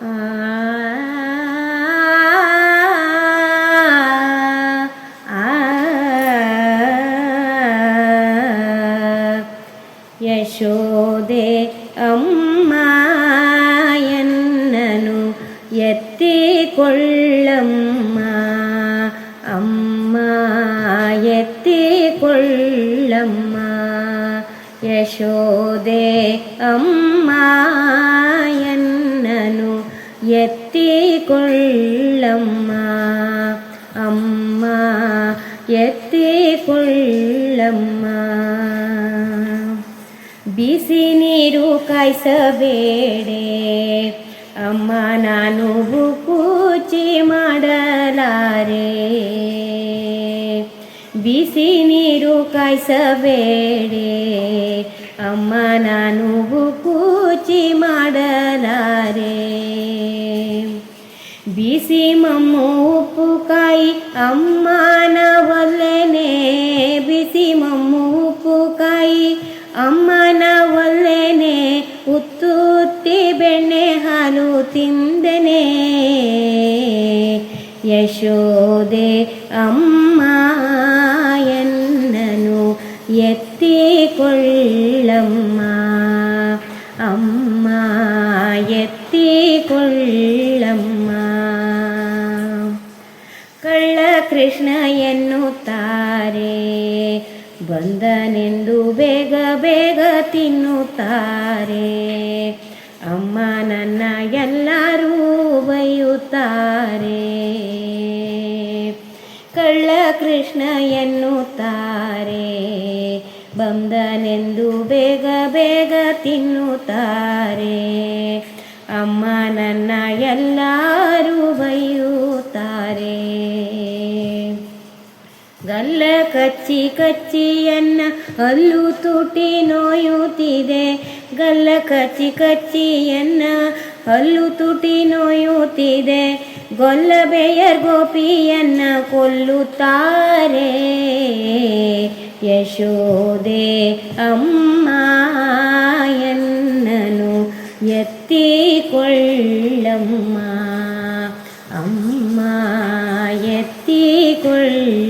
ಆ ಆ ಯಶೋದೆ ಅಮ್ಮ ಎನ್ನನು ಎತ್ತಿಕೊಳ್ಳಮ್ಮ ಅಮ್ಮ ಎತ್ತಿಕೊಳ್ಳಮ್ಮ ಯಶೋದೆ ಅಮ್ಮ ಎನ್ನನು ಎತ್ತಿಕೊಳ್ಳಮ್ಮ ಅಮ್ಮ ಎತ್ತಿಕೊಳ್ಳಮ್ಮ ಬಿಸಿ ನೀರು ಕಾಯಿಸಬೇಡೆ ಅಮ್ಮ ನಾನು ಕೂಚಿ ಮಾಡಲಾರೆ ಬಿಸಿ ನೀರು ಕಾಯಿಸಬೇಡೆ ಅಮ್ಮ ನಾನು ಕೂಚಿ ಮಾಡಲಾರೆ ಬಿಸಿ ಮಮ್ಮು ಉಪ್ಪು ಕಾಯಿ ಅಮ್ಮನ ಒಲ್ಲೆನೆ ಬಿಸಿ ಮಮ್ಮು ಉಪ್ಪು ಕಾಯಿ ಅಮ್ಮನ ಒಲ್ಲೆನೆ ಉತ್ತುತ್ತಿ ಬೆಣ್ಣೆ ಹಾಲು ತಿಂದನೆ. ಯಶೋದೆ ಅಮ್ಮ ಎನ್ನನು ಎತ್ತಿಕೊಳ್ಳಮ್ಮ. ಅಮ್ಮ ಎತ್ತಿಕೊಳ್ಳಮ್ಮ. ಕಳ್ಳ ಕೃಷ್ಣ ಎನ್ನುತ್ತಾರೆ. ಬಂದನೆಂದು ಬೇಗ ಬೇಗ ತಿನ್ನುತ್ತಾರೆ. ಅಮ್ಮ ನನ್ನ ಎಲ್ಲರೂ ಬೈಯುತ್ತಾರೆ. ಕಳ್ಳ ಕೃಷ್ಣ ಎನ್ನುತ್ತಾರೆ. ಬಂದನೆಂದು ಬೇಗ ಬೇಗ ತಿನ್ನುತ್ತಾರೆ. ಅಮ್ಮ ನನ್ನ ಎಲ್ಲರೂ ಬೈಯುತ್ತಾರೆ ಕಚ್ಚಿ ಕಚ್ಚಿಯನ್ನ ಹಲ್ಲು ತುಟಿ ನೋಯುತ್ತಿದೆ. ಗಲ್ಲ ಕಚ್ಚಿ ಕಚ್ಚಿಯನ್ನ ಹಲ್ಲು ತುಟಿ ನೋಯುತ್ತಿದೆ. ಗೊಲ್ಲ ಬೇಯರ್ ಗೋಪಿಯನ್ನ ಕೊಲ್ಲುತ್ತಾರೆ. ಯಶೋದೆ ಅಮ್ಮ ಎನ್ನನು ಎತ್ತಿಕೊಳ್ಳಮ್ಮ. ಅಮ್ಮ ಎತ್ತಿಕೊಳ್ಳಮ್ಮ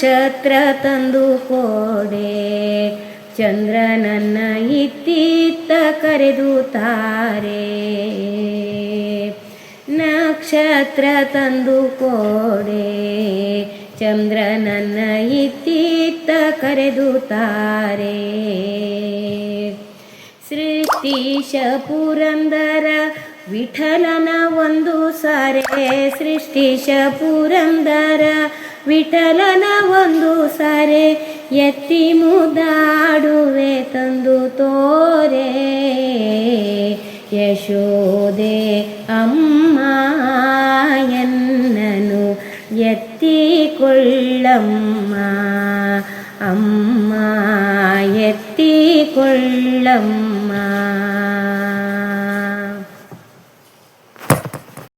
ನಕ್ಷತ್ರ ತಂದು ಕೊಡೆ. ಚಂದ್ರನನ್ನ ಇತ್ತಿತ್ತ ತಾರೆ. ನಕ್ಷತ್ರ ತಂದು ಕೊಡೆ. ಚಂದ್ರನನ್ನ ಇತ್ತಿತ್ತ ತಾರೆ. ಸೃಷ್ಟಿಶ ಪುರಂದರ ವಿಠಲನ ಒಂದು ಸಾರೆ. ಸೃಷ್ಟಿಶ ಪುರಂದರ ವಿಠಲನ ಒಂದು ಸರೆ ಎತ್ತಿ ಮುದಾಡುವೆ ತಂದು ತೋರೆ. ಯಶೋದೆ ಅಮ್ಮ ಎನ್ನನು ಎತ್ತಿಕೊಳ್ಳಮ್ಮ ಅಮ್ಮ ಎತ್ತಿಕೊಳ್ಳಮ್ಮ